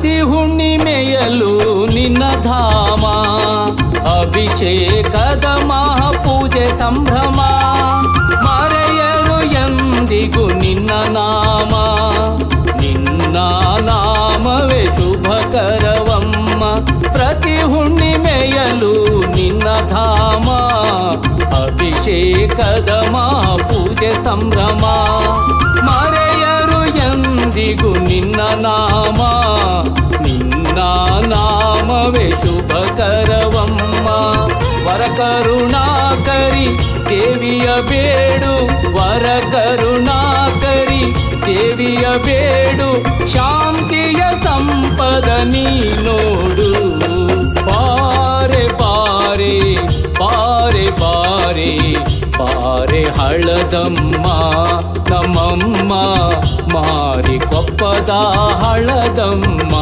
ಪ್ರತಿ ಹುಣ್ಣಿಮೆಯಲು ನಿನ್ನ ಧಾಮ ಅಭಿಷೇಕದ ಮಹಾಪೂಜೆ ಸಂಭ್ರಮ ಮರೆಯರು ಎಂದಿಗೂ ನಿನ್ನ ನಾಮ ನಿನ್ನ ನಾಮವೇ ಶುಭಕರವಮ್ಮ ಪ್ರತಿ ಹುಣ್ಣಿಮೆಯಲು ನಿನ್ನ ಧಾಮ ಅಭಿಷೇಕದ ಮಹಾಪೂಜೆ ಸಂಭ್ರಮ ಮರೆಯರು ಎಂದಿಗೂ ನಿನ್ನ ನಾಮ ನಿನ್ನ ನಾಮವೇ ಶುಭಕರವಮ್ಮ ವರ ಕರುಣಾಕರಿ ದೇವಿಯ ಬೇಡು ವರ ಕರುಣಾಕರಿ ದೇವಿಯ ಬೇಡು ಶಾಂತಿಯ ಸಂಪದ ನೀ ನೋಡು ಬಾರೆ ಬಾರೆ ಬಾರೆ ಬಾರೆ ಬಾರೆ ಹಳದಮ್ಮ ನಮ್ಮಮ್ಮ ಮಾರಿ ಕೊಪ್ಪದ ಹಳದಮ್ಮ